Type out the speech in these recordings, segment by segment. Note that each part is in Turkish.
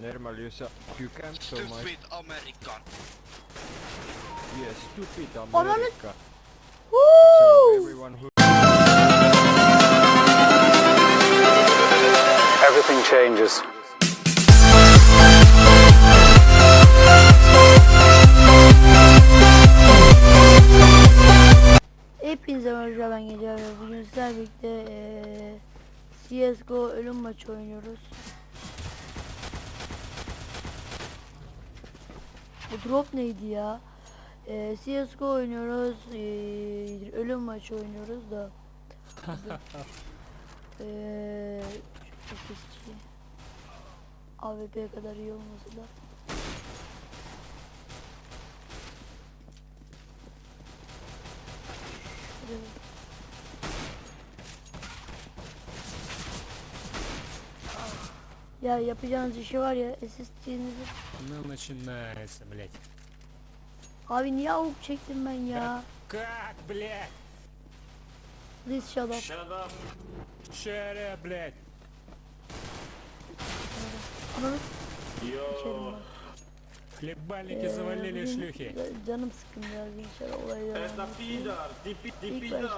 Normal, you, so, you camp so much. Stupid American. Yes, stupid America. So everyone who Everything changes. Hepinize merhaba ben Gece ve bugün sizlerle birlikte eee, CSGO ölüm maçı oynuyoruz. Bu drop neydi ya? Eee CSGO oynuyoruz, eee, ölüm maçı oynuyoruz da. Eee çok kadar iyi olmasa da. Ya yapacağınız işi var ya SSD'nizi Ну, начинается, блядь. Abi niye avuk çektim ben ya? Как, блядь? Please shut up. Shut up. Shut up, блядь. Ananı bak. Хлебальники завалили шлюхи. ca- Canım sıkkın biraz gençler olaylar. Это пидор, ты, пи- ты İlk пидор.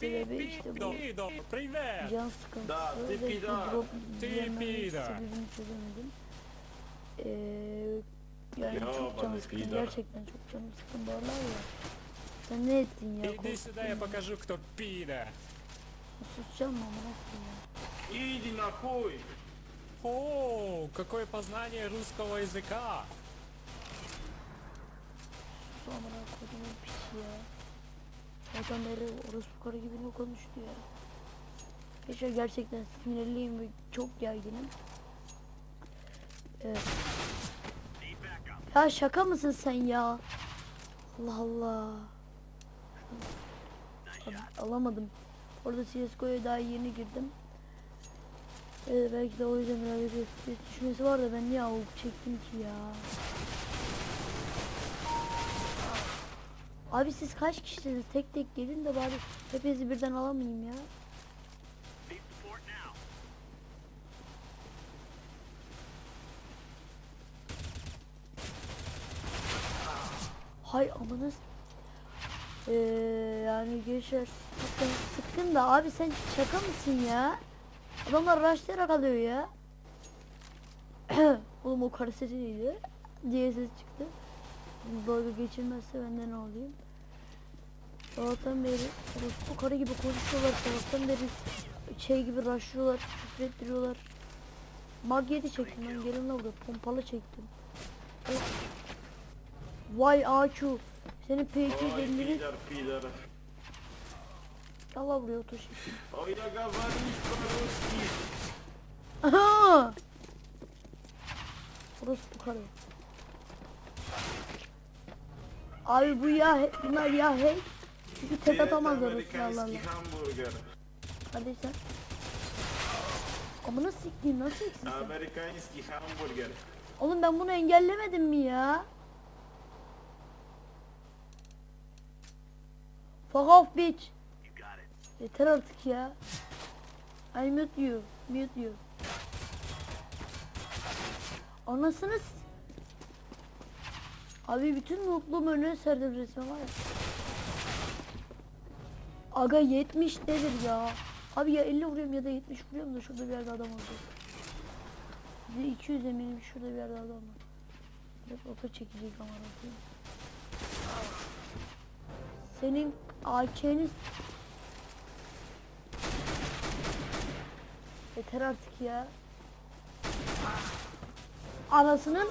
sebebi işte bu. Пидор, привет. Can sıkıntısı Da, ve bu tipida. drop Tipida. yememesi sebebini çözemedim. Ee, yani Ya çok canım bana sıkkın pida. gerçekten çok canım sıkkın bu aralar ya. Sen ne ettin ya? Иди korkuttun сюда, я beni. покажу, кто пидор. Susacağım mı amına koyayım ya? Иди нахуй. О, какое познание русского языка. Sus amına koyduğum piç ya. Zaten beri orospu karı gibi mi konuştu ya? Geçer gerçekten sinirliyim ve çok gerginim. Evet. Ya şaka mısın sen ya? Allah Allah. Alamadım. Orada CSGO'ya daha yeni girdim. Evet, belki de o yüzden biraz bir FPS düşmesi var da ben niye avuk çektim ki ya? Abi siz kaç kişisiniz? Tek tek gelin de bari hepinizi birden alamayayım ya. Hay amanız. Ee, yani. Hakikaten sıkkın da abi sen şaka mısın ya? Adamlar rushlayarak alıyor ya. Oğlum o karı sesi neydi? diye ses çıktı. Dalga geçilmezse benden ne olayım? Sabahtan beri bu karı gibi konuşuyorlar sabahtan beri şey gibi rushlıyorlar, küfür ettiriyorlar. Mag 7 çektim ben gelin buraya pompalı çektim. Of. Vay Açu. Senin peyçi zengini. Pider pider. Dal buraya otur şimdi. Karoski. Aha. Burası bu karı. Abi bu ya bunlar ya hey. Çünkü tek atamazlar o silahlarla. Hadi sen. Ama nasıl siktiğin nasıl eksin sen? Amerikanski hamburger. Oğlum ben bunu engellemedim mi ya? Fuck off bitch. Yeter artık ya. I mute you. Mute you. Anasını s- Abi bütün mutluluğumu önüne serdim resmen var ya. Aga 70 nedir ya? Abi ya 50 vuruyorum ya da 70 vuruyorum da şurada bir yerde adam olacak. Bir de 200 eminim şurada bir yerde adam var. Oto çekecek ama bakayım. Senin AK'niz Yeter artık ya. Anasının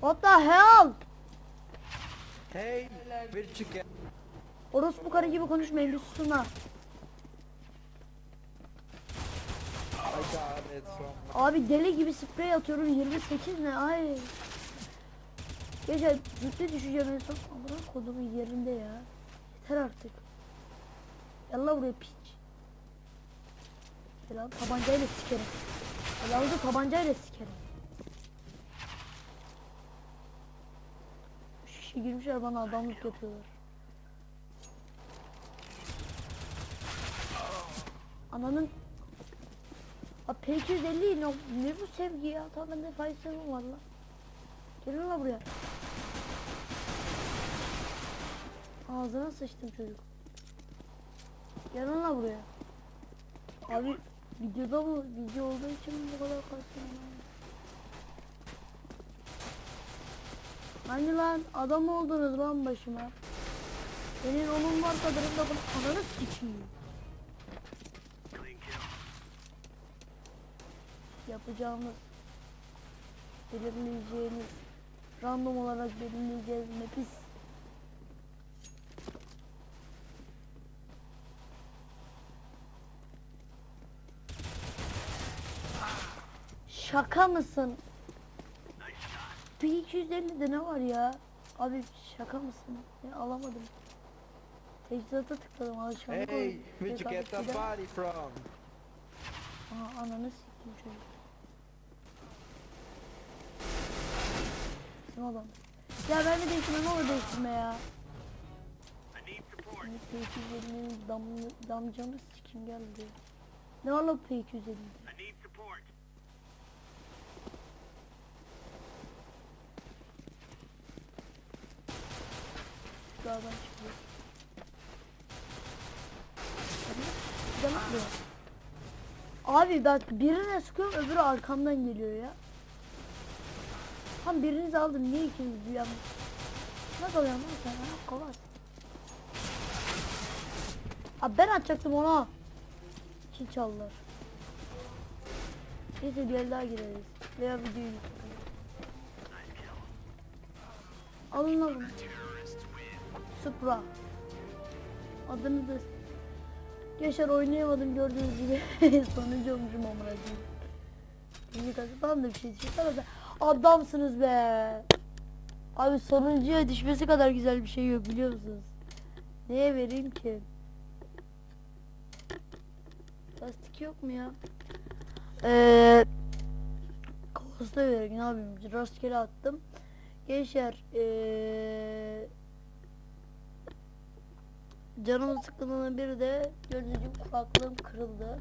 What the hell? Hey, where'd you get? Orospu karı gibi konuşmayın bir susun ha. Evet. Abi deli gibi sprey atıyorum 28 ne ay. Gece ciddi düşeceğim en son. Amına kodumun yerinde ya. Yeter artık. Yallah buraya piç. Helal tabancayla sikerim. Helal da tabancayla sikerim. Üç kişi girmişler bana adamlık yapıyorlar. Ananın Abi P250 ne, ne bu sevgi ya? Tamam bende Faysal var lan. Gelin lan buraya. Ağzına sıçtım çocuk. Gelin lan buraya. Abi videoda bu video olduğu için bu kadar kalsın. Hani lan adam oldunuz lan başıma. Senin onun var kadarında bunu ananı sikeyim. Yapacağımız belirleyeceğimiz random olarak belirleyeceğiz mapis. Şaka mısın? 1250'de ne var ya? Abi şaka mısın? Ya alamadım. Teçhizata tıkladım alışkanlık Hey, oldu. where'd you get that Rekabetçiden- body from? Aha ananı siktim çocuk. Kim adam? Ya ben de değiştirme ne olur değiştirme ya. Hani P250'nin dam, damcanı sikim geldi. Ne var lan P250? Dağdan çıkıyor. Mi? Abi bak birine sıkıyorum öbürü arkamdan geliyor ya. Tam birinizi aldım niye ikiniz duyan? Ne kalıyor lan sen ha? Kolay. Abi ben atacaktım ona. Kim çaldılar? Neyse bir el daha gireriz. Veya videoyu bitirelim. Alın alın. Supra. Adını da Yaşar oynayamadım gördüğünüz gibi. Sonuncu olmuşum amına koyayım. Kanka tamam da bir şey da. Adamsınız be. Abi sonuncuya düşmesi kadar güzel bir şey yok biliyor musunuz? Neye vereyim ki? Lastik yok mu ya? Eee Kovasta vereyim ne yapayım? Rastgele attım. Gençler eee Canımın sıkkınlığına bir de gözücüm kulaklığım kırıldı.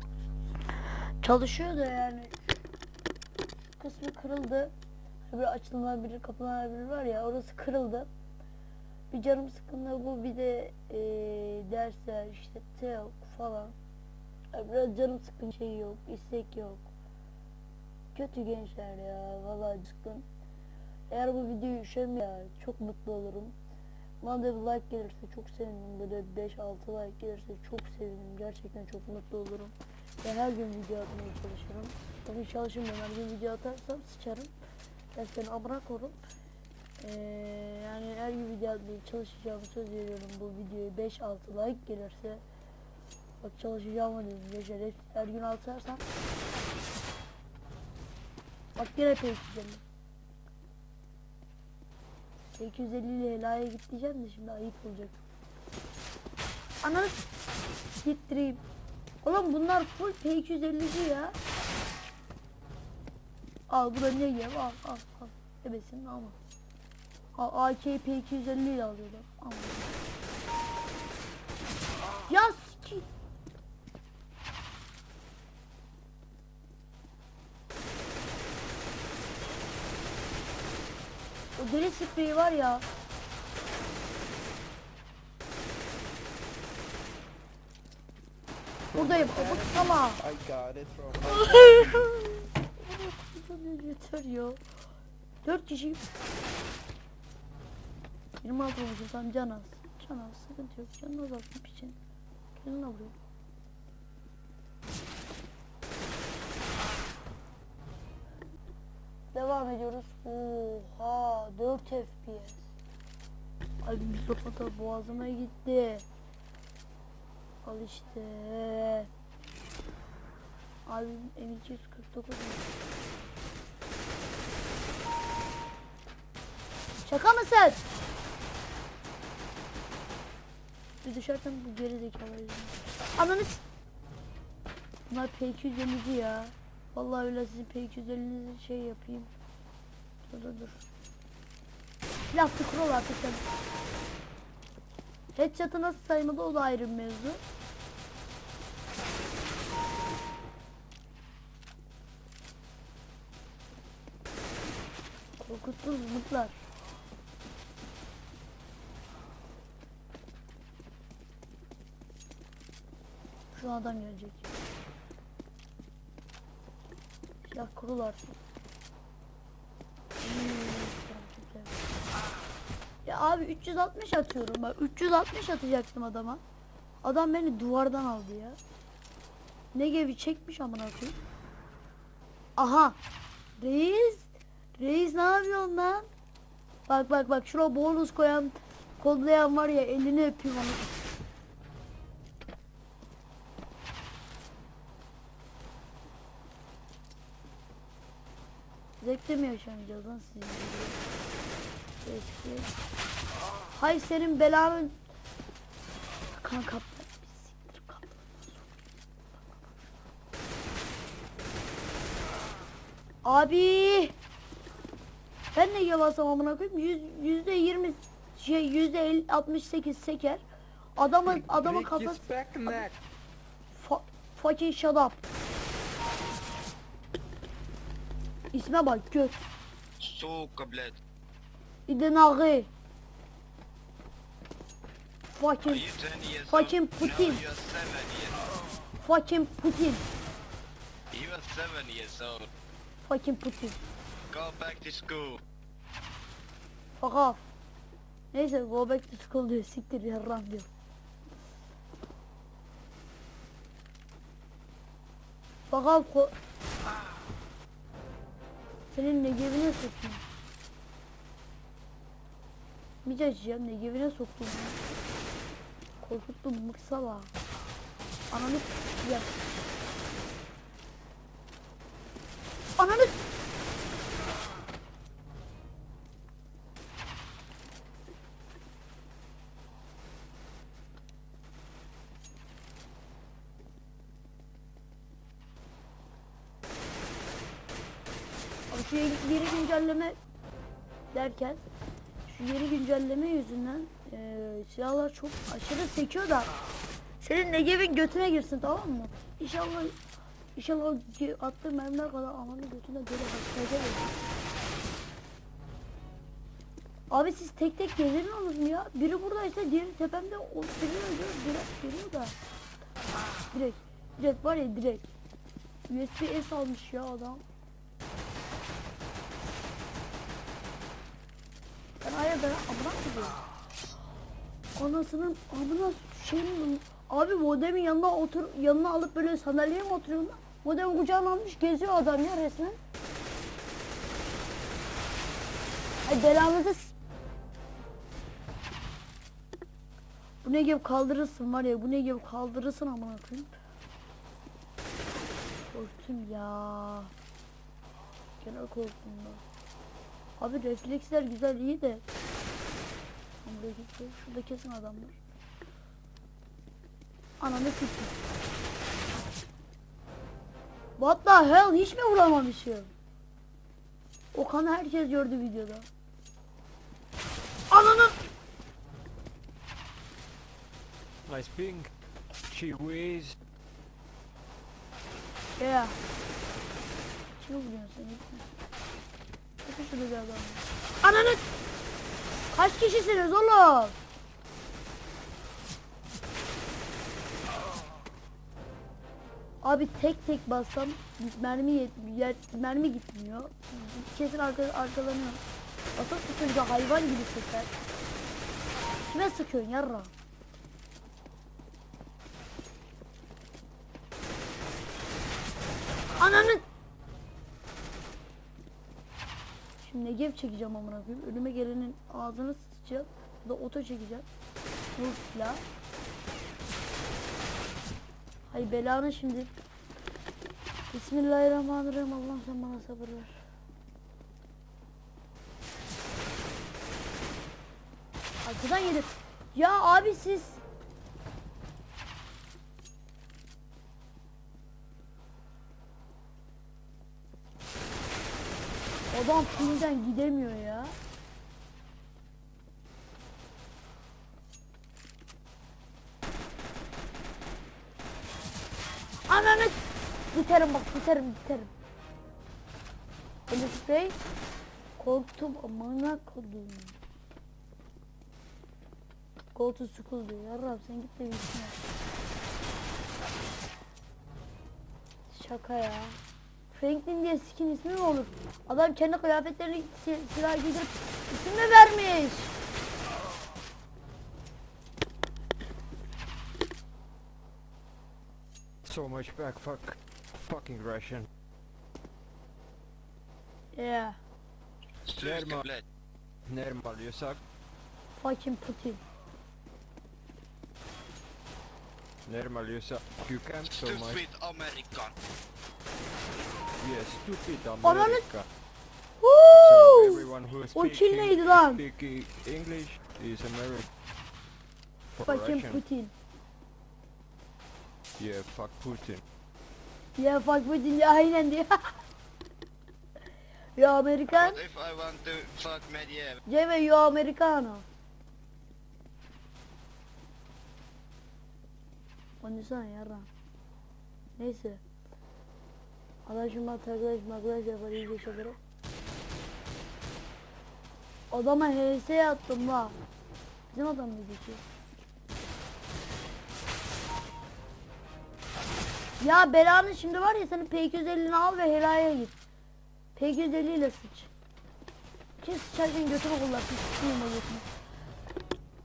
Çalışıyor da yani. Kısmı kırıldı. Böyle açılabilir, kapanabilir var ya orası kırıldı. Bir canım sıkkınlığı bu bir de eee dersler işte TEOK falan. Yani Biraz canım sıkkın şey yok, istek yok. Kötü gençler ya vallahi sıkkın. Eğer bu videoyu üşenmeyi çok mutlu olurum. Bana da bir like gelirse çok sevinirim. Böyle 5-6 like gelirse çok sevinirim. Gerçekten çok mutlu olurum. Ve her gün video atmaya çalışırım. Tabii çalışmıyorum. Her gün video atarsam sıçarım. Gerçekten amına korum. Ee, yani her gün video atmaya söz veriyorum. Bu videoya 5-6 like gelirse bak çalışacağımı dedim. Yaşar hep her gün atarsam bak yine peyçeceğim. 250 ile helaya git diyeceğim de şimdi ayıp olacak. Ananı gittireyim. Oğlum bunlar full P250'ci ya. Al bu da ne yiyeyim al al al. Ebesin ama. Al AK P250 ile alıyorlar. Ama. Ya siki. O deli spreyi var ya. Buradayım. Abuk sama. I got it from. Yeter ya. Dört kişi. 26 olmuşum sen can az. Can az sıkıntı yok. Canını azaltın piçin. Lan buraya. Devam ediyoruz. Oha 4 FPS. Ay mikrofon da boğazıma gitti. Al işte. Abi M249 Şaka mısın? Bir düşersen bu geri zekalı yüzünden. Ananı Bunlar P250 ya. Vallahi öyle sizin P250'nizi şey yapayım. Dur dur dur. Laf tıkır ol artık sen. Headshot'ı nasıl saymadı o da ayrı bir mevzu. Korkuttun mutlar. Şu adam gelecek. Silah kurular. Hmm, Ya abi 360 atıyorum bak 360 atacaktım adama. Adam beni duvardan aldı ya. Ne gibi çekmiş amına koyayım. Aha. Reis. Reis ne yapıyorsun lan? Bak bak bak şuna bonus koyan kodlayan var ya elini öpeyim onu. Zevkte mi yaşamayacağız lan sizin? Keşke. Hay senin belanı. Kanka bir siktir kapı. Abi. Ben ne yavaşsam amına koyayım? Yüz, yüzde yirmi şey yüzde elli- 68 seker. Adamı adama Break kafası. Fa- fucking shut up. İsme bak göt. Сука, блядь. İdenağı. Are Fucking you 10 years Fucking old? Putin. No, you're 7 years fucking Putin. You're 7 years old. Fucking Putin. Go back to school. Fuck off. Neyse go back to school diyor. Siktir yarram diyor. Fuck off. Ko- senin ne gebine sokayım. Bir açacağım ne gebine soktum. Korkuttum mıksala. Ananı ya. Ananı Ama şu yeni, yeni güncelleme derken şu yeni güncelleme yüzünden eee silahlar çok aşırı sekiyor da senin Negev'in götüne girsin tamam mı? İnşallah inşallah ge- attığın mermiler kadar ananın götüne böyle başlayacak. Abi siz tek tek gezemiyorsunuz mu ya? Biri buradaysa diğeri tepemde o biri öldürüyor, direkt geliyor da. Direkt, direkt var ya direkt. USB S almış ya adam. Ben hayır ben amına koyayım. Anasının amına şeyin abi modemin yanına otur yanına alıp böyle sandalyeye mi oturuyor lan? Modemi kucağına almış geziyor adam ya resmen. Ay belanızı s- Bu ne gibi kaldırırsın var ya bu ne gibi kaldırırsın amına koyayım. Korktum ya. Gene korktum da. Abi refleksler güzel iyi de. Burada gitti. Şurada kesin adam var. Ananı sikeyim. What the hell hiç mi vuramamışım? Okan'ı herkes gördü videoda. Ananı Nice ping. She whiz. Ya. Kimi vuruyorsun sen? Bir adam. Ananı! Kaç kişisiniz oğlum? Abi tek tek bassam mermi yet mermi gitmiyor. Kesin arka, arkalanıyor. Atak tutunca hayvan gibi sıkar. Kime sıkıyorsun yarra? Ananı! Şimdi Negev çekeceğim amına koyayım. Önüme gelenin ağzını sıçacağım. Da oto çekeceğim. Vur silah. Hay belanı şimdi. Bismillahirrahmanirrahim. Allah'ım sen bana sabır ver. Arkadan yedim. Ya abi siz Adam filmden gidemiyor ya. Ananı biterim bak biterim biterim. Eli sprey. Korktum amına kodum. Go to school diyor. Yarrab sen git de bir. Şaka ya. Franklin diye skin ismi mi olur? Adam kendi kıyafetlerini si silah giydirip isim mi vermiş? So much back, fuck. Fucking Russian. Yeah. Närmal ju sagt. Fucking Putin. Ju sagt. You can't so much. Stupid American. Yes, stupid America. So everyone who O speaks Çin neydi lan? speaking English is American. For Fucking Russian. Putin. Yeah, fuck Putin. Ya fuck Putin ya aynen diyor. ya Amerikan. What if I want to fuck Mediev? Ceve yo americano. Konuşsana yarra. Neyse. Arkadaşım arkadaş yapar iyice şeyleri. Adama HS attım la. Bizim adam mıydı ki? Ya belanı şimdi var ya senin P250'ni al ve helaya git. P250 ile sıç. Ki sıçarken götünü kullansın. Sıçayım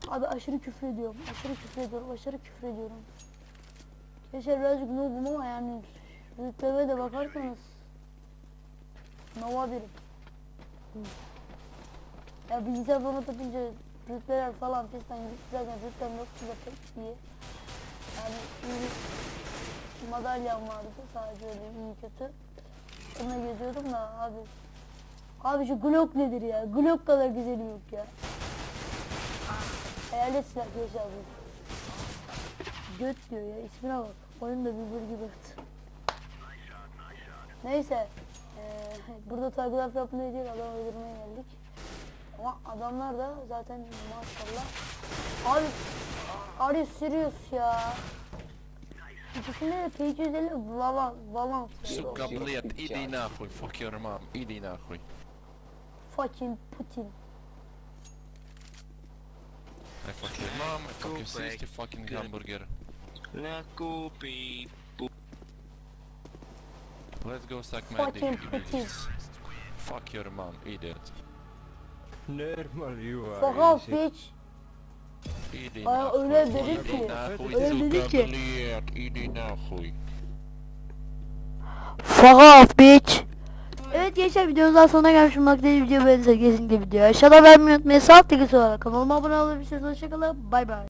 o. Abi aşırı küfür ediyorum. Aşırı küfür ediyorum. Aşırı küfür ediyorum. Keşke birazcık noobum ama yani rütbeme de bakarsanız Nova birim. Ya bilgisayar falan tapınca rütbeler falan gitti zaten rütbem yoktu da pek iyi. Yani iyi madalyam vardı sadece öyle iyi kötü. Onunla geziyordum da abi Abi şu Glock nedir ya? Glock kadar güzeli yok ya. Hayalet silah yaşa abi. Göt diyor ya ismine bak. Oyun da bir gibi. Neyse. eee, burada takılaf yapmaya değil adam öldürmeye geldik. Ama adamlar da zaten maşallah. Abi are you serious ya? İkisinde de P250 Valant. Valant. Сука, блядь, иди нахуй, fuck your mom, иди нахуй. Fucking Putin. I fuck your mom, I fuck your Go back. sister, fucking Good. hamburger. Na kupi. Let's go suck my Fucking dick. Putin. bitches. Fuck your mom, idiot. Närmal you are. Fuck off easy. bitch. Иди Aa, нахуй. öyle dedi Иди ki. нахуй, Öyle dedi сука, ki. блядь, иди нахуй. Fuck off bitch. Evet gençler videomuz daha sonuna gelmiş bulunmaktayız. Video beğendiyseniz kesinlikle video aşağıda vermeyi unutmayın. Sağ tıklı olarak kanalıma abone olabilirsiniz. Hoşçakalın. Bay bay.